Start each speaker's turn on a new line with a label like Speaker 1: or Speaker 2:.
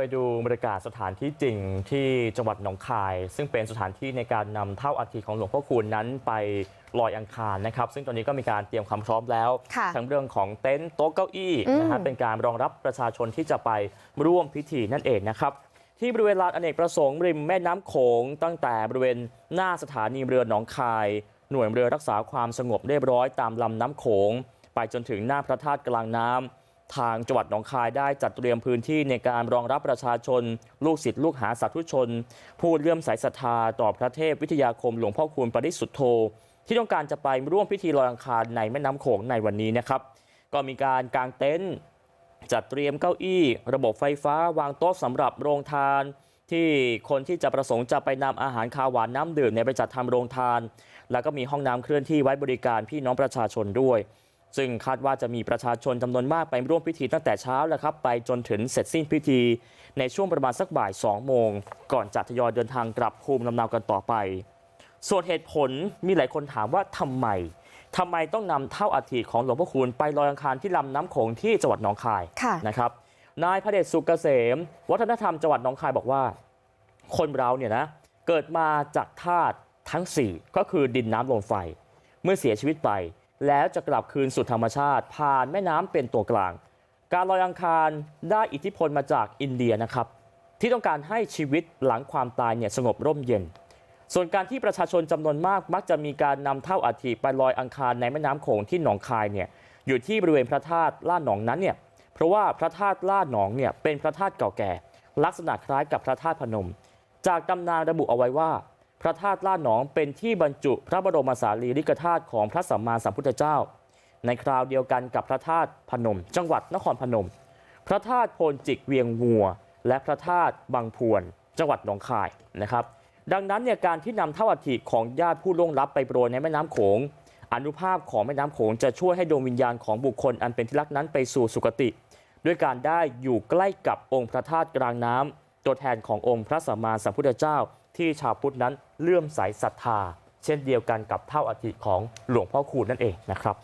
Speaker 1: ไปดูบรรยากาศสถานที่จริงที่จังหวัดหนองคาย ซึ่งเป็นสถานที่ในการนำเท่าอัฐิของหลวงพ่อคูณนั้นไปลอยอังคารนะครับ ซึ่งตอนนี้ก็มีการเตรียมความพร้อมแล้ว
Speaker 2: ค่ะ
Speaker 1: ทั้งเรื่องของเต็นท์โต๊ะเก้าอี้
Speaker 2: อืม
Speaker 1: นะฮะเป็นการรองรับประชาชนที่จะไปร่วมพิธีนั่นเองนะครับ ที่บริเวณลานอเนกประสงค์ริมแม่น้ำโขงตั้งแต่บริเวณหน้าสถานีเรือหนองคาย หน่วยเรือรักษาความสงบเรียบร้อยตามลำน้ำโขงไปจนถึงหน้าพระธาตุกลางน้ำ ทางจังหวัดหนองคายได้จัดเตรียมพื้นที่ในการรองรับประชาชน ลูกศิษย์ลูกหาสาธุชน ผู้เลื่อมใสศรัทธาต่อพระเทพวิทยาคมหลวงพ่อคูณปริสุทธโธ ที่ต้องการจะไปร่วมพิธีลอยอังคารในแม่น้ำโขงในวันนี้นะครับ ก็มีการกางเต็นท์จัดเตรียมเก้าอี้ ระบบไฟฟ้าวางโต๊ะสำหรับโรงทาน ที่คนที่จะประสงค์จะไปนำอาหารคาวหวานน้ำดื่มเนี่ยไปจัดทำโรงทาน แล้วก็มีห้องน้ำเคลื่อนที่ไว้บริการพี่น้องประชาชนด้วย ซึ่งคาดว่าจะมีประชาชนจำนวนมากไปร่วมพิธีตั้งแต่เช้าแล้วครับไปจนถึงเสร็จสิ้นพิธีในช่วงประมาณสักบ่าย2โมงก่อนจะทยอยเดินทางกลับภูมิลำเนากันต่อไป ส่วนเหตุผลมีหลายคนถามว่าทำไมทำไมต้องนำเท่าอัฐิของหลวงพ่อคูณไปลอยอังคารที่ลำน้ำโขงที่จังหวัดหนองคาย
Speaker 2: ค่ะ
Speaker 1: นะครับนายพระเดชสุกเกษม วัฒนธรรมจังหวัดหนองคายบอกว่า คนเราเนี่ยนะเกิดมาจากธาตุทั้ง 4 ก็คือดินน้ำลมไฟ เมื่อเสียชีวิตไป แล้วจะกลับคืนสู่ธรรมชาติผ่านแม่น้ำเป็นตัวกลางการลอยอังคารได้อิทธิพลมาจากอินเดียนะครับที่ต้องการให้ชีวิตหลังความตายเนี่ยสงบร่มเย็น ส่วนการที่ประชาชนจำนวนมากมักจะมีการนำเท่าอัฐิไปลอยอังคารในแม่น้ำโขงที่หนองคายเนี่ยอยู่ที่บริเวณพระธาตุล่าหนองนั้นเนี่ยเพราะว่าพระธาตุล่าหนองเนี่ยเป็นพระธาตุเก่าแก่ ลักษณะคล้ายกับพระธาตุพนม จากตำนานระบุเอาไว้ว่า พระธาตุล่าหนองเป็นที่บรรจุพระบรมสารีริกธาตุของพระสัมมาสัมพุทธเจ้า ในคราวเดียวกันกับพระธาตุพนม จังหวัดนครพนม พระธาตุโพนจิกเวียงงัว และพระธาตุบางพวนจังหวัดหนองคายนะครับ ดังนั้นเนี่ยการที่นำเท่าอัฐิของญาติผู้ล่วงลับไปโปรยในแม่น้ำโขงอนุภาพของแม่น้ำโขงจะช่วยให้ดวงวิญญาณของบุคคลอันเป็นที่รักนั้นไปสู่สุคติ ด้วยการได้อยู่ใกล้กับองค์พระธาตุกลางน้ำตัวแทนขององค์พระสัมมาสัมพุทธเจ้า ที่ชาวพุทธนั้นเลื่อมใสศรัทธาเช่นเดียวกันกับเท่าอาทิของหลวงพ่อคูณนั่นเองนะครับ